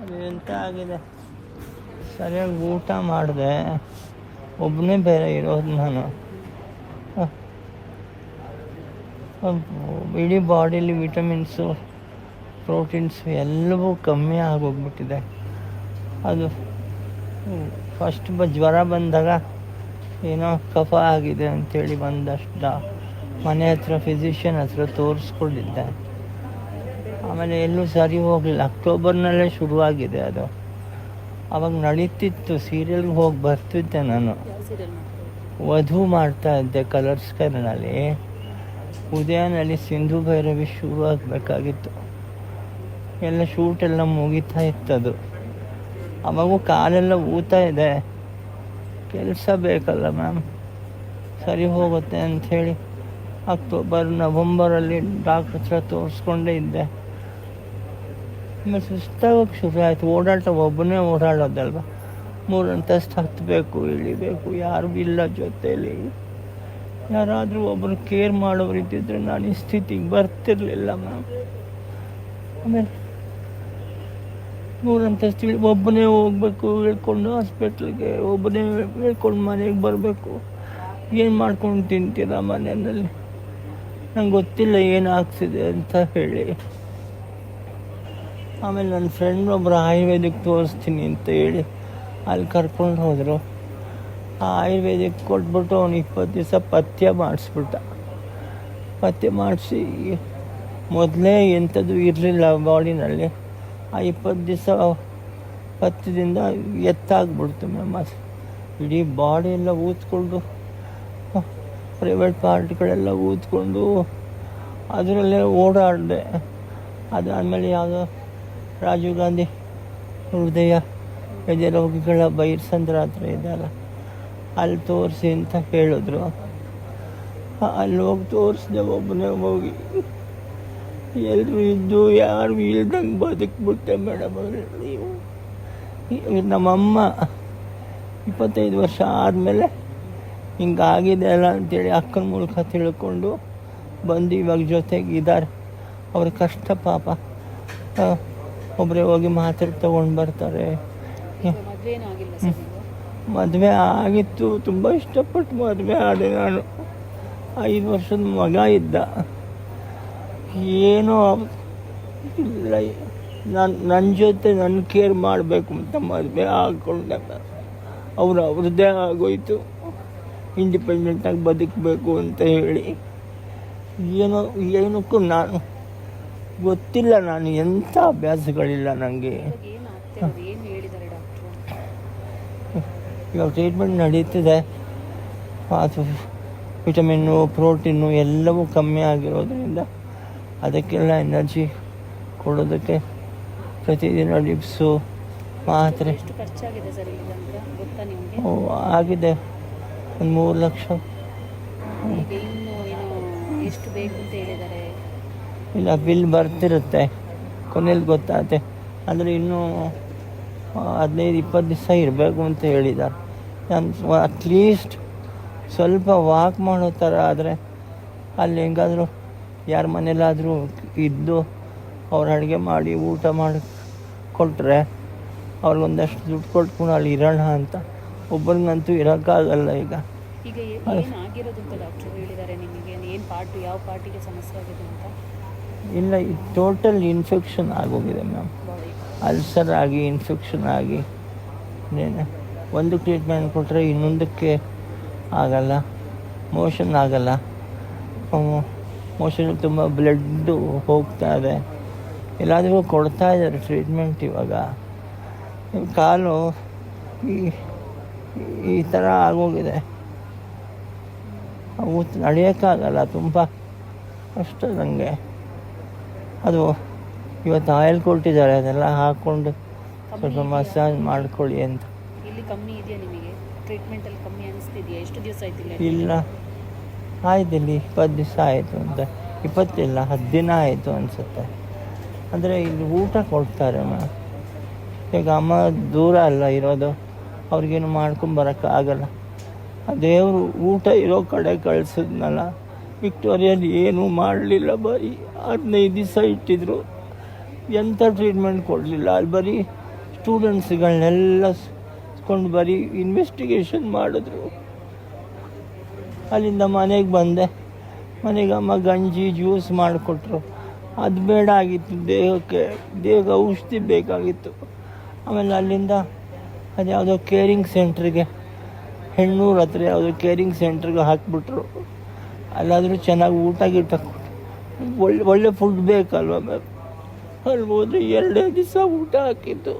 ಅದು ಎಂತ ಆಗಿದೆ? ಸರಿಯಾಗಿ ಊಟ ಮಾಡಿದೆ. ಒಬ್ಬನೇ ಬೇರೆ ಇರೋದು ನಾನು. ಇಡೀ ಬಾಡಿಲಿ ವಿಟಮಿನ್ಸು, ಪ್ರೋಟೀನ್ಸ್ ಎಲ್ಲವೂ ಕಮ್ಮಿ ಆಗೋಗ್ಬಿಟ್ಟಿದೆ. ಅದು ಫಸ್ಟ್ ಬ, ಜ್ವರ ಬಂದಾಗ ಏನೋ ಕಫ ಆಗಿದೆ ಅಂಥೇಳಿ ಬಂದಷ್ಟು ಮನೆ ಹತ್ರ ಫಿಸಿಷಿಯನ್ ಹತ್ರ ತೋರಿಸ್ಕೊಂಡಿದ್ದೆ. ಆಮೇಲೆ ಎಲ್ಲೂ ಸರಿ ಹೋಗಲಿಲ್ಲ. ಅಕ್ಟೋಬರ್ನಲ್ಲೇ ಶುರುವಾಗಿದೆ ಅದು. ಅವಾಗ ನಡೀತಿತ್ತು. ಸೀರಿಯಲ್ಗೆ ಹೋಗಿ ಬರ್ತಿದ್ದೆ ನಾನು. ವಧು ಮಾಡ್ತಾ ಇದ್ದೆ ಕಲರ್ಸ್ ಕರ್ನಲ್ಲಿ ಉದಯನಲ್ಲಿ ಸಿಂಧು ಭೈರವಿ ಶುರು ಆಗಬೇಕಾಗಿತ್ತು. ಎಲ್ಲ ಶೂಟ್ ಎಲ್ಲ ಮುಗಿತಾ ಇತ್ತದು. ಅವಾಗೂ ಕಾಲೆಲ್ಲ ಊತ ಇದೆ. ಕೆಲಸ ಬೇಕಲ್ಲ ಮ್ಯಾಮ್. ಸರಿ ಹೋಗುತ್ತೆ ಅಂಥೇಳಿ ಅಕ್ಟೋಬರ್, ನವಂಬರಲ್ಲಿ ಡಾಕ್ಟ್ರ್ ಹತ್ರ ತೋರಿಸ್ಕೊಂಡೇ ಇದ್ದೆ. ಆಮೇಲೆ ಸುಸ್ತಾಗೋಕೆ ಶುರು ಆಯಿತು. ಓಡಾಟ ಒಬ್ಬನೇ ಓಡಾಡೋದಲ್ವ? ಮೂರು ಅಂತಸ್ತು ಹತ್ತಬೇಕು ಇಳಿಬೇಕು, ಯಾರು ಇಲ್ಲ ಜೊತೆಯಲ್ಲಿ ಯಾರಾದರೂ ಒಬ್ಬರು ಕೇರ್ ಮಾಡೋರು ಇದ್ದಿದ್ರೆ ನಾನು ಈ ಸ್ಥಿತಿಗೆ ಬರ್ತಿರ್ಲಿಲ್ಲ ಮ್ಯಾಮ್ ಆಮೇಲೆ ಮೂರಂತಸ್ತು ಒಬ್ಬನೇ ಹೋಗ್ಬೇಕು ಇಳ್ಕೊಂಡು ಹಾಸ್ಪಿಟ್ಲಿಗೆ ಒಬ್ಬನೇ ಇಳ್ಕೊಂಡು ಮನೆಗೆ ಬರಬೇಕು. ಏನು ಮಾಡ್ಕೊಂಡು ತಿಂತೀರ ಮನೆಯಲ್ಲಿ? ನಂಗೆ ಗೊತ್ತಿಲ್ಲ ಏನಾಗ್ತಿದೆ ಅಂತ ಹೇಳಿ. ಆಮೇಲೆ ನನ್ನ ಫ್ರೆಂಡ್ ಒಬ್ಬರು ಆಯುರ್ವೇದಿಕ್ ತೋರಿಸ್ತೀನಿ ಅಂತ ಹೇಳಿ ಅಲ್ಲಿ ಕರ್ಕೊಂಡು ಹೋದರು. ಆ ಆಯುರ್ವೇದಿಕ್ ಕೊಟ್ಬಿಟ್ಟು ಅವ್ನು ಇಪ್ಪತ್ತು ದಿವಸ ಪಥ್ಯ ಮಾಡಿಸ್ಬಿಟ್ಟ. ಪಥ್ಯ ಮಾಡಿಸಿ ಮೊದಲೇ ಎಂಥದ್ದು ಇರಲಿಲ್ಲ ಬಾಡಿನಲ್ಲಿ. ಆ ಇಪ್ಪತ್ತು ದಿವಸ ಪಥ್ಯದಿಂದ ಎತ್ತಾಗ್ಬಿಡ್ತು ಮ್ಯಾಮ್ ಅದು ಇಡೀ ಬಾಡಿ ಎಲ್ಲ ಊದ್ಕೊಂಡು ಪ್ರೈವೇಟ್ ಪಾರ್ಟ್ಗಳೆಲ್ಲ ಊದ್ಕೊಂಡು, ಅದರಲ್ಲೇ ಓಡಾಡಿದೆ. ಅದಾದಮೇಲೆ ಯಾವುದೋ ರಾಜೀವ್ ಗಾಂಧಿ ಹೃದಯ ಹೃದಯ ರೋಗಿಗಳ ಬೈರ್ಸಂದ್ರ ಹತ್ರ ಇದ್ದಾರ ಅಲ್ಲಿ. ತೋರಿಸಿ ಅಂತ ಹೇಳಿದ್ರು ಅಲ್ಲಿ ಹೋಗಿ ತೋರಿಸ್ದೆ ಒಬ್ಬನೇ ಹೋಗಿ. ಎಲ್ಲರೂ ಇದ್ದು ಯಾರು ಇಲ್ದಂಗೆ ಬದುಕ್ಬಿಟ್ಟೆ ಮೇಡಮ್ ನೀವು ಈ- ನಮ್ಮಮ್ಮ ಇಪ್ಪತ್ತೈದು ವರ್ಷ ಆದಮೇಲೆ ಹಿಂಗಾಗಿದೆ ಅಲ್ಲ ಅಂತೇಳಿ ಅಕ್ಕನ ಮೂಲಕ ತಿಳ್ಕೊಂಡು ಬಂದು ಇವಾಗ ಜೊತೆಗೆ ಇದ್ದಾರೆ ಅವ್ರ ಕಷ್ಟ ಪಾಪ. ಒಬ್ಬರೇ ಹೋಗಿ ಮಾತ್ರೆ ತಗೊಂಡು ಬರ್ತಾರೆ. ಮದುವೆ ಆಗಿತ್ತು. ತುಂಬ ಇಷ್ಟಪಟ್ಟು ಮದುವೆ ಆದೆ ನಾನು. ಐದು ವರ್ಷದ ಮಗ ಇದ್ದ. ಏನೋ ಇಲ್ಲ. ನನ್ನ ನನ್ನ ಜೊತೆ ನನ್ನ ಕೇರ್ ಮಾಡಬೇಕು ಅಂತ ಮದುವೆ ಹಾಕ್ಕೊಂಡೆ ಅವ್ರು ಅವ್ರದ್ದೇ ಆಗೋಯ್ತು. ಇಂಡಿಪೆಂಡೆಂಟಾಗಿ ಬದುಕಬೇಕು ಅಂತ ಹೇಳಿ. ಏನೋ ಏನಕ್ಕೂ ನಾನು ಗೊತ್ತಿಲ್ಲ ನಾನು ಎಂಥ ಅಭ್ಯಾಸಗಳಿಲ್ಲ ನನಗೆ ಇವಾಗ ಟ್ರೀಟ್ಮೆಂಟ್ ನಡೀತಿದೆ. ಅದು ವಿಟಮಿನ್ನು ಪ್ರೋಟೀನು ಎಲ್ಲವೂ ಕಮ್ಮಿ ಆಗಿರೋದ್ರಿಂದ ಅದಕ್ಕೆಲ್ಲ ಎನರ್ಜಿ ಕೊಡೋದಕ್ಕೆ ಪ್ರತಿದಿನ ಡಿಪ್ಸು ಮಾತ್ರೆ. ಆಗಿದೆ. ಒಂದು ಮೂರು ಲಕ್ಷ. ಎಷ್ಟು ಬೇಕು ಅಂತ ಹೇಳಿದ್ದಾರೆ? ಇಲ್ಲ, ಬಿಲ್ ಬರ್ತಿರುತ್ತೆ. ಕೊನೆಯಲ್ಲಿ ಗೊತ್ತಾಗುತ್ತೆ ಆದರೆ ಇನ್ನೂ ಹದಿನೈದು, ಇಪ್ಪತ್ತು ದಿವಸ ಇರಬೇಕು ಅಂತ ಹೇಳಿದ್ದಾರೆ ನಾನು ಅಟ್ಲೀಸ್ಟ್ ಸ್ವಲ್ಪ ವಾಕ್ ಮಾಡೋ ಥರ ಆದರೆ ಅಲ್ಲಿ ಹೆಂಗಾದರೂ ಯಾರ ಮನೇಲಾದರೂ ಇದ್ದು ಅವ್ರು ಅಡುಗೆ ಮಾಡಿ, ಊಟ ಮಾಡಿ ಕೊಟ್ಟರೆ ಅವ್ರಿಗೊಂದಷ್ಟು ದುಡ್ಡು ಕೊಟ್ಕೊಂಡು ಅಲ್ಲಿ ಇರೋಣ ಅಂತ. ಒಬ್ಬರಿಗಂತೂ ಇರೋಕ್ಕಾಗಲ್ಲ ಈಗ. ಈಗ ಏ- ಏನು ಆಗಿರೋದು ಅಂತ ಡಾಕ್ಟ್ರು ಹೇಳಿದ್ದಾರೆ ನಿಮಗೆ? ಏನು ಪಾರ್ಟ್, ಯಾವ ಪಾರ್ಟಿಗೆ ಸಮಸ್ಯೆ ಆಗಿದೆ ಅಂತ? ಇಲ್ಲ ಟೋಟಲ್ ಇನ್ಫೆಕ್ಷನ್ ಆಗೋಗಿದೆ ಮ್ಯಾಮ್ ಅಲ್ಸರ್ ಆಗಿ ಇನ್ಫೆಕ್ಷನ್ ಆಗಿ. ಒಂದು ಟ್ರೀಟ್ಮೆಂಟ್ ಕೊಟ್ಟರೆ ಇನ್ನೊಂದಕ್ಕೆ ಆಗಲ್ಲ ಮೋಷನ್ ಆಗಲ್ಲ. ಮೋಷನ್ ತುಂಬ ಬ್ಲಡ್ಡು ಹೋಗ್ತಾ ಇದೆ. ಎಲ್ಲಾದರೂ ಕೊಡ್ತಾ ಇದ್ದಾರೆ ಟ್ರೀಟ್ಮೆಂಟ್ ಇವಾಗ. ಕಾಲು ಈ ಈ ಥರ ಆಗೋಗಿದೆ. ಅವು ನಡೆಯೋಕ್ಕಾಗಲ್ಲ, ತುಂಬ ಕಷ್ಟ ನನಗೆ ಅದು ಇವತ್ತು ಆಯಿಲ್ ಕೊಟ್ಟಿದ್ದಾರೆ ಅದೆಲ್ಲ ಹಾಕ್ಕೊಂಡು ಸ್ವಲ್ಪ ಮಸಾಜ್ ಮಾಡ್ಕೊಳ್ಳಿ ಅಂತ. ಇಲ್ಲಿ ಕಮ್ಮಿ ಇದೆಯಾ ನಿಮಗೆ? ಟ್ರೀಟ್ಮೆಂಟಲ್ಲಿ ಕಮ್ಮಿ ಅನಿಸ್ತಿದೆಯಾ? ಎಷ್ಟು ದಿವಸ ಆಯ್ತಿಲ್ಲ ಇಲ್ಲ ಆಯ್ತು ಇಲ್ಲಿ ಇಪ್ಪತ್ತು ದಿವಸ ಆಯಿತು ಅಂತ. ಇಪ್ಪತ್ತಿಲ್ಲ ಹತ್ತು ದಿನ ಆಯಿತು ಅನಿಸುತ್ತೆ. ಅಂದರೆ ಇಲ್ಲಿ ಊಟ ಕೊಡ್ತಾರೆ ಮ್ಯಾಮ್ ಈಗ ಅಮ್ಮ ದೂರ ಅಲ್ಲ ಇರೋದು. ಅವ್ರಿಗೇನು ಮಾಡ್ಕೊಂಬರೋಕ್ಕಾಗಲ್ಲ ಆ ದೇವರು ಊಟ ಇರೋ ಕಡೆ ಕಳಿಸಿದ್ನಲ್ಲ. ವಿಕ್ಟೋರಿಯಲ್ಲಿ ಏನೂ ಮಾಡಲಿಲ್ಲ, ಬರೀ ಹದಿನೈದು ದಿವಸ ಇಟ್ಟಿದ್ರು. ಎಂಥ ಟ್ರೀಟ್ಮೆಂಟ್ ಕೊಡಲಿಲ್ಲ. ಅಲ್ಲಿ ಬರೀ ಸ್ಟೂಡೆಂಟ್ಸ್ಗಳನ್ನೆಲ್ಲ ಕೊಂಡು ಬರೀ ಇನ್ವೆಸ್ಟಿಗೇಷನ್ ಮಾಡಿದ್ರು. ಅಲ್ಲಿಂದ ಮನೆಗೆ ಬಂದೆ. ಮನೆಗೆ ಅಮ್ಮ ಗಂಜಿ ಜ್ಯೂಸ್ ಮಾಡಿಕೊಟ್ರು. ಅದು ಬೇಡ ಆಗಿತ್ತು ದೇಹಕ್ಕೆ. ದೇಹ ಔಷಧಿ ಬೇಕಾಗಿತ್ತು. ಆಮೇಲೆ ಅಲ್ಲಿಂದ ಅದು ಯಾವುದೋ ಕೇರಿಂಗ್ ಸೆಂಟ್ರಿಗೆ ಹೆಣ್ಣೂರು ಹತ್ರ ಯಾವುದೋ ಕೇರಿಂಗ್ ಸೆಂಟ್ರಿಗೆ ಹಾಕಿಬಿಟ್ರು. ಅಲ್ಲಾದರೂ ಚೆನ್ನಾಗಿ ಊಟ ಗೀಟ ಒಳ್ಳೆ ಒಳ್ಳೆ ಫುಡ್ ಬೇಕಲ್ವ ಮ್ಯಾಮ್ ಅಲ್ಲಿ ಹೋದರೆ ಎರಡೇ ದಿವಸ ಊಟ ಹಾಕಿದ್ದು.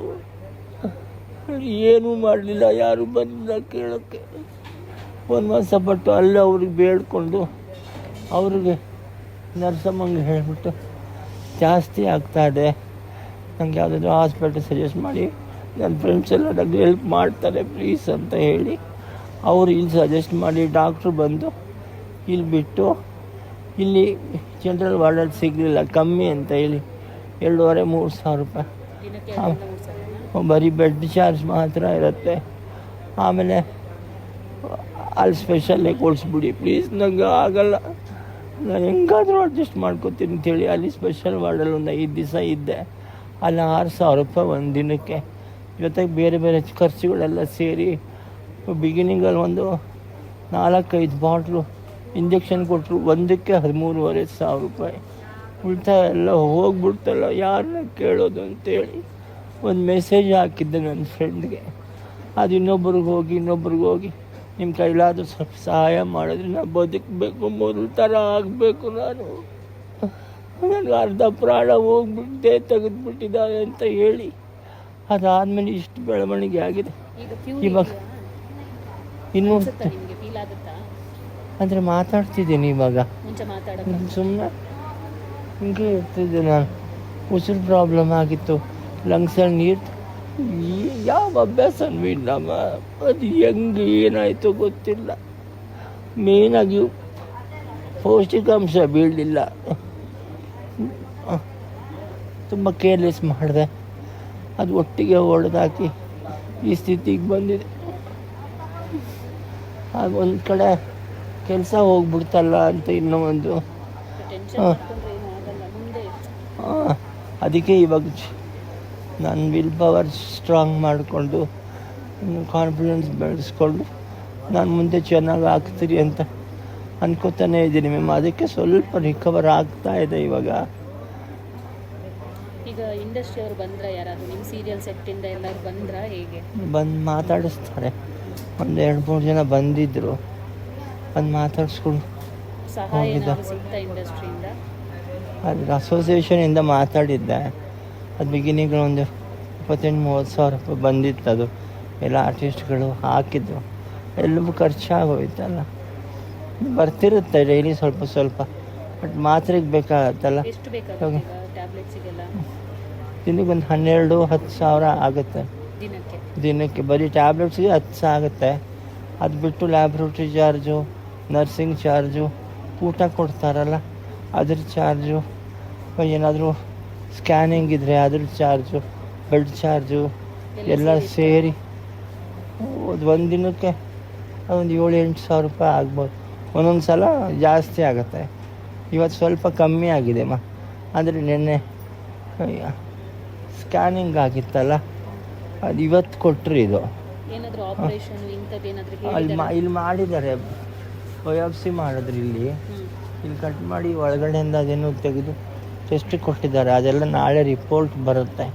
ಏನೂ ಮಾಡಲಿಲ್ಲ, ಯಾರೂ ಬಂದಿಲ್ಲ ಕೇಳೋಕ್ಕೆ. ಒಂದು ಮಾಸ ಪಟ್ಟು ಅಲ್ಲೇ ಅವ್ರಿಗೆ ಬೇಡ್ಕೊಂಡು ಅವ್ರಿಗೆ ನರ್ಸಮ್ಮಂಗೆ ಹೇಳಿಬಿಟ್ಟು ಜಾಸ್ತಿ ಆಗ್ತಾ ಇದೆ. ನಂಗೆ ಯಾವುದಾದ್ರು ಹಾಸ್ಪಿಟಲ್ ಸಜೆಸ್ಟ್ ಮಾಡಿ ನನ್ನ ಫ್ರೆಂಡ್ಸ್ ಎಲ್ಲ ನನಗೆ ಹೆಲ್ಪ್ ಮಾಡ್ತಾರೆ ಪ್ಲೀಸ್ ಅಂತ ಹೇಳಿ, ಅವರು ಇಲ್ಲಿ ಸಜೆಸ್ಟ್ ಮಾಡಿ ಡಾಕ್ಟ್ರು ಬಂದು ಇಲ್ಲಿ ಬಿಟ್ಟು ಇಲ್ಲಿ ಜನರಲ್ ವಾರ್ಡಲ್ಲಿ ಸಿಗಲಿಲ್ಲ ಕಮ್ಮಿ ಅಂತ ಹೇಳಿ. ಎರಡೂವರೆ ಮೂರು ಸಾವಿರ ರೂಪಾಯಿ? ಬರೀ ಬೆಡ್ ಚಾರ್ಜ್ ಮಾತ್ರ ಇರುತ್ತೆ. ಆಮೇಲೆ ಅಲ್ಲಿ ಸ್ಪೆಷಲ್ಲೇ ಕೊಡಿಸ್ಬಿಡಿ. ಪ್ಲೀಸ್ ನನಗೆ ಆಗಲ್ಲ. ನಾನು ಹೆಂಗಾದರೂ ಅಡ್ಜಸ್ಟ್ ಮಾಡ್ಕೋತೀನಿ ಅಂತೇಳಿ ಅಲ್ಲಿ ಸ್ಪೆಷಲ್ ವಾರ್ಡಲ್ಲಿ ಒಂದು ಐದು ದಿವಸ ಇದ್ದೆ. ಅಲ್ಲಿ ಆರು ಸಾವಿರ ರೂಪಾಯಿ ಒಂದು ದಿನಕ್ಕೆ. ಜೊತೆಗೆ ಬೇರೆ ಬೇರೆ ಖರ್ಚುಗಳೆಲ್ಲ ಸೇರಿ ಬಿಗಿನಿಂಗಲ್ಲಿ ಒಂದು ನಾಲ್ಕೈದು ಬಾಟ್ಲು ಇಂಜೆಕ್ಷನ್ ಕೊಟ್ಟರು. ಒಂದಕ್ಕೆ ಹದಿಮೂರುವರೆ ಸಾವಿರ ರೂಪಾಯಿ. ಉಳಿತಾಯ ಎಲ್ಲ ಹೋಗ್ಬಿಡ್ತಲ್ಲ ಯಾರನ್ನ ಕೇಳೋದು ಅಂತೇಳಿ ಒಂದು ಮೆಸೇಜ್ ಹಾಕಿದ್ದೆ ನನ್ನ ಫ್ರೆಂಡ್ಗೆ ಅದು ಇನ್ನೊಬ್ರಿಗೆ ಹೋಗಿ ಇನ್ನೊಬ್ರಿಗೆ ಹೋಗಿ ನಿಮ್ಮ ಕೈಲಾದರೂ ಸ್ವಲ್ಪ ಸಹಾಯ ಮಾಡಿದ್ರೆ ನಾನು ಬದುಕಬೇಕು ಮೊದಲು ಥರ ಆಗಬೇಕು ನಾನು. ನನಗೆ ಅರ್ಧ ಪ್ರಾಣ ಹೋಗ್ಬಿಟ್ಟೆ ತೆಗೆದುಬಿಟ್ಟಿದ್ದಾರೆ ಅಂತ ಹೇಳಿ. ಅದಾದಮೇಲೆ ಇಷ್ಟು ಬೆಳವಣಿಗೆ ಆಗಿದೆ. ಇವಾಗ ಇನ್ನೂ ಅಂದರೆ ಮಾತಾಡ್ತಿದ್ದೀನಿ ಇವಾಗ. ಸುಮ್ಮನೆ ಹಿಂಗೆ ಇರ್ತಿದ್ದೆ ನಾನು. ಉಸಿರು ಪ್ರಾಬ್ಲಮ್ ಆಗಿತ್ತು. ಲಂಗ್ಸಲ್ಲಿ ನೀರು ಯಾವ ಅಭ್ಯಾಸನೂ ಇಲ್ಲಮ್ಮ ಅದು ಹೆಂಗೆ ಏನಾಯಿತು ಗೊತ್ತಿಲ್ಲ. ಮೇನಾಗಿ ಪೌಷ್ಟಿಕಾಂಶ ಬೀಳಲಿಲ್ಲ. ತುಂಬ ಕೇರ್ಲೆಸ್ ಮಾಡಿದೆ. ಅದು ಒಟ್ಟಿಗೆ ಹೊಡೆದಾಕಿ ಈ ಸ್ಥಿತಿಗೆ ಬಂದಿದೆ. ಅದು ಒಂದು ಕಡೆ ಕೆಲಸ ಹೋಗ್ಬಿಡ್ತಲ್ಲ ಅಂತ ಇನ್ನೂ ಒಂದು. ಹಾಂ. ಅದಕ್ಕೆ ಇವಾಗ ನಾನು ವಿಲ್ ಪವರ್ ಸ್ಟ್ರಾಂಗ್ ಮಾಡಿಕೊಂಡು ಕಾನ್ಫಿಡೆನ್ಸ್ ಬೆಳೆಸ್ಕೊಂಡು ನಾನು ಮುಂದೆ ಚೆನ್ನಾಗಿ ಆಗ್ತೀರಿ ಅಂತ ಅನ್ಕೋತಾನೆ ಇದ್ದೀನಿ ಮ್ಯಾಮ್ ಅದಕ್ಕೆ ಸ್ವಲ್ಪ ರಿಕವರ್ ಆಗ್ತಾ ಇದೆ ಇವಾಗ. ಈಗ ಇಂಡಸ್ಟ್ರಿ ಅವರು ಬಂದ್ರ ಯಾರಾದ್ರು ನಿಮ್ಮ ಸೀರಿಯಲ್ ಸೆಟ್ಟಿಂದ ಎಲ್ಲರೂ ಬಂದ್ರ ಹೇಗೆ? ಬಂದು ಮಾತಾಡಿಸ್ತಾರೆ. ಒಂದು ಎರಡು ಮೂರು ಜನ ಬಂದಿದ್ದರು ಬಂದು ಮಾತಾಡಿಸ್ಕೊಂಡು ಹೋಗಿದ್ದ. ಅದ್ರ ಅಸೋಸಿಯೇಷನಿಂದ ಮಾತಾಡಿದ್ದೆ. ಅದು ಬಿಗಿನಿಂಗ್ ಒಂದು ಇಪ್ಪತ್ತೆಂಟು ಮೂವತ್ತು ಸಾವಿರ ರೂಪಾಯಿ ಬಂದಿತ್ತು ಅದು. ಎಲ್ಲ ಆರ್ಟಿಸ್ಟ್ಗಳು ಹಾಕಿದ್ರು. ಎಲ್ಲವೂ ಖರ್ಚಾಗೋಯ್ತಲ್ಲ. ಬರ್ತಿರುತ್ತೆ ಡೈಲಿ ಸ್ವಲ್ಪ ಸ್ವಲ್ಪ. ಬಟ್ ಮಾತ್ರೆಗೆ ಬೇಕಾಗತ್ತಲ್ಲ. ದಿನಕ್ಕೆ ಒಂದು ಹನ್ನೆರಡು ಹತ್ತು ಸಾವಿರ ಆಗುತ್ತೆ. ದಿನಕ್ಕೆ? ದಿನಕ್ಕೆ. ಬರೀ ಟ್ಯಾಬ್ಲೆಟ್ಸ್ಗೆ ಹತ್ತು ಸಾವಿರ ಆಗುತ್ತೆ. ಅದು ಬಿಟ್ಟು ಲ್ಯಾಬ್ರೋಟ್ರಿ ಚಾರ್ಜು ನರ್ಸಿಂಗ್ ಚಾರ್ಜು ಊಟ ಕೊಡ್ತಾರಲ್ಲ ಅದ್ರ ಚಾರ್ಜು ಏನಾದರೂ ಸ್ಕ್ಯಾನಿಂಗ್ ಇದ್ದರೆ ಅದ್ರ ಚಾರ್ಜು ಬ್ಲಡ್ ಚಾರ್ಜು ಎಲ್ಲ ಸೇರಿ ಒಂದು ದಿನಕ್ಕೆ ಒಂದು ಏಳು ಎಂಟು ಸಾವಿರ ರೂಪಾಯಿ ಆಗ್ಬೋದು. ಒಂದೊಂದು ಸಲ ಜಾಸ್ತಿ ಆಗುತ್ತೆ. ಇವತ್ತು ಸ್ವಲ್ಪ ಕಮ್ಮಿ ಆಗಿದೆ ಮಾ. ಆದರೆ ನಿನ್ನೆ ಸ್ಕ್ಯಾನಿಂಗ್ ಆಗಿತ್ತಲ್ಲ ಅದು ಇವತ್ತು ಕೊಟ್ಟರು ಇದು. ಅಲ್ಲಿ ಮಾ ಇಲ್ಲಿ ಮಾಡಿದ್ದಾರೆ. ಬಯೋಪ್ಸಿ ಮಾಡಿದ್ರು ಇಲ್ಲಿ ಇಲ್ಲಿ ಕಟ್ ಮಾಡಿ ಒಳಗಡೆಯಿಂದ ಅದೇನು ತೆಗೆದು ಟೆಸ್ಟ್ ಕೊಟ್ಟಿದ್ದಾರೆ. ಅದೆಲ್ಲ ನಾಳೆ ರಿಪೋರ್ಟ್ ಬರುತ್ತೆ.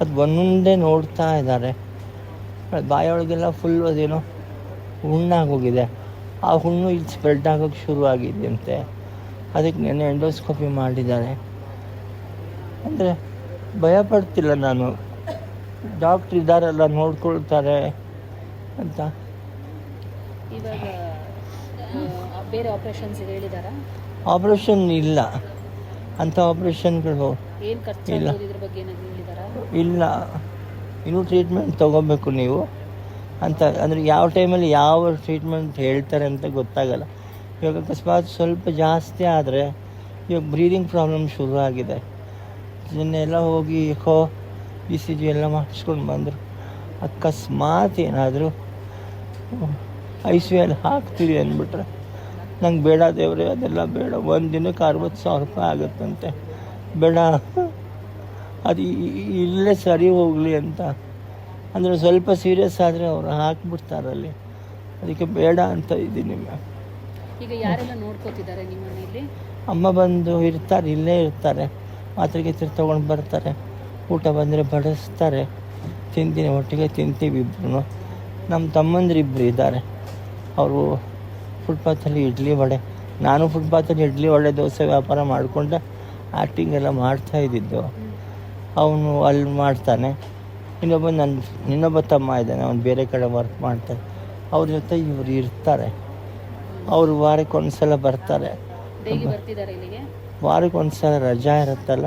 ಅದು ಒಂದೊಂದೇ ನೋಡ್ತಾ ಇದ್ದಾರೆ. ಬಾಯೊಳಗೆಲ್ಲ ಫುಲ್ ಅದೇನೋ ಹುಣ್ಣಾಗೋಗಿದೆ ಆ ಹುಣ್ಣು ಇಲ್ಲಿ ಸ್ಪ್ರೆಡ್ ಆಗೋಕ್ಕೆ ಶುರು ಆಗಿದೆಯಂತೆ ಅದಕ್ಕೆ ನೆನ್ನೆ ಎಂಡೋಸ್ಕೋಪಿ ಮಾಡಿದ್ದಾರೆ. ಅಂದರೆ ಭಯ ಪಡ್ತಿಲ್ಲ ನಾನು. ಡಾಕ್ಟ್ರ್ ಇದ್ದಾರಲ್ಲ ನೋಡ್ಕೊಳ್ತಾರೆ ಅಂತ. ಬೇರೆ ಆಪರೇಷನ್ಸ್ ಹೇಳಿದಾರಾ? ಆಪ್ರೇಷನ್ ಇಲ್ಲ. ಅಂಥ ಆಪ್ರೇಷನ್ಗಳು ಖರ್ಚು ಇಲ್ಲ. ಇದ್ರ ಬಗ್ಗೆ ಏನಾದ್ರು ಹೇಳಿದಾರಾ? ಇಲ್ಲ. ಇನ್ನೂ ಟ್ರೀಟ್ಮೆಂಟ್ ತೊಗೋಬೇಕು ನೀವು. ಅಂತ ಅಂದರೆ ಯಾವ ಟೈಮಲ್ಲಿ ಯಾವ ಟ್ರೀಟ್ಮೆಂಟ್ ಹೇಳ್ತಾರೆ ಅಂತ ಗೊತ್ತಾಗಲ್ಲ. ಇವಾಗ ಅಕಸ್ಮಾತ್ ಸ್ವಲ್ಪ ಜಾಸ್ತಿ ಆದರೆ ಇವಾಗ ಬ್ರೀದಿಂಗ್ ಪ್ರಾಬ್ಲಮ್ ಶುರು ಆಗಿದೆ. ಇದನ್ನೆಲ್ಲ ಹೋಗಿ ಹೋ ಇ ಸಿ ಜಿ ಎಲ್ಲ ಮಾಡಿಸ್ಕೊಂಡು ಬಂದರು. ಅಕಸ್ಮಾತ್ ಏನಾದರೂ ಐ ಸಿ ಎಲ್ ಹಾಕ್ತೀವಿ ಅಂದ್ಬಿಟ್ರೆ ನಂಗೆ ಬೇಡ ದೇವ್ರೆ ಅದೆಲ್ಲ ಬೇಡ. ಒಂದು ದಿನಕ್ಕೆ ಅರವತ್ತು ಸಾವಿರ ರೂಪಾಯಿ ಆಗುತ್ತಂತೆ. ಬೇಡ. ಅದು ಇಲ್ಲೇ ಸರಿ ಹೋಗಲಿ ಅಂತ. ಅಂದರೆ ಸ್ವಲ್ಪ ಸೀರಿಯಸ್ ಆದರೆ ಅವರು ಹಾಕ್ಬಿಡ್ತಾರಲ್ಲಿ ಅದಕ್ಕೆ ಬೇಡ ಅಂತ ಇದ್ದೀನಿ ಮ್ಯಾಮ್. ಈಗ ಯಾರೆಲ್ಲ ನೋಡ್ಕೋತಿದ್ದಾರೆ ನಿಮ್ಮ ಮನೆಯಲ್ಲಿ? ಅಮ್ಮ ಬಂದು ಇರ್ತಾರೆ ಇಲ್ಲೇ ಇರ್ತಾರೆ. ಮಾತ್ರೆ ಗೀತ್ರೆ ತೊಗೊಂಡು ಬರ್ತಾರೆ. ಊಟ ಬಂದರೆ ಬಡಿಸ್ತಾರೆ. ತಿಂತೀನಿ ಒಟ್ಟಿಗೆ ತಿಂತೀವಿ ಇಬ್ಬರು ನಮ್ಮ ತಮ್ಮಂದ್ರಿಬ್ಬರು ಇದ್ದಾರೆ. ಅವರು ಫುಟ್ಪಾತಲ್ಲಿ ಇಡ್ಲಿ ವಡೆ. ನಾನು ಫುಟ್ಪಾತಲ್ಲಿ ಇಡ್ಲಿ ವಡೆ ದೋಸೆ ವ್ಯಾಪಾರ ಮಾಡಿಕೊಂಡೆ ಆ್ಯಕ್ಟಿಂಗ್ ಎಲ್ಲ ಮಾಡ್ತಾ ಇದ್ದಿದ್ದು. ಅವನು ಅಲ್ಲಿ ಮಾಡ್ತಾನೆ. ಇನ್ನೊಬ್ಬ ನನ್ನ ಇನ್ನೊಬ್ಬ ತಮ್ಮ ಇದ್ದಾನೆ ಅವನು ಬೇರೆ ಕಡೆ ವರ್ಕ್ ಮಾಡ್ತಾನೆ. ಅವ್ರ ಜೊತೆ ಇವರು ಇರ್ತಾರೆ. ಅವರು ವಾರಕ್ಕೆ ಒಂದು ಸಲ ಬರ್ತಾರೆ ವಾರಕ್ಕೆ ಒಂದು ಸಲ ರಜಾ ಇರುತ್ತಲ್ಲ.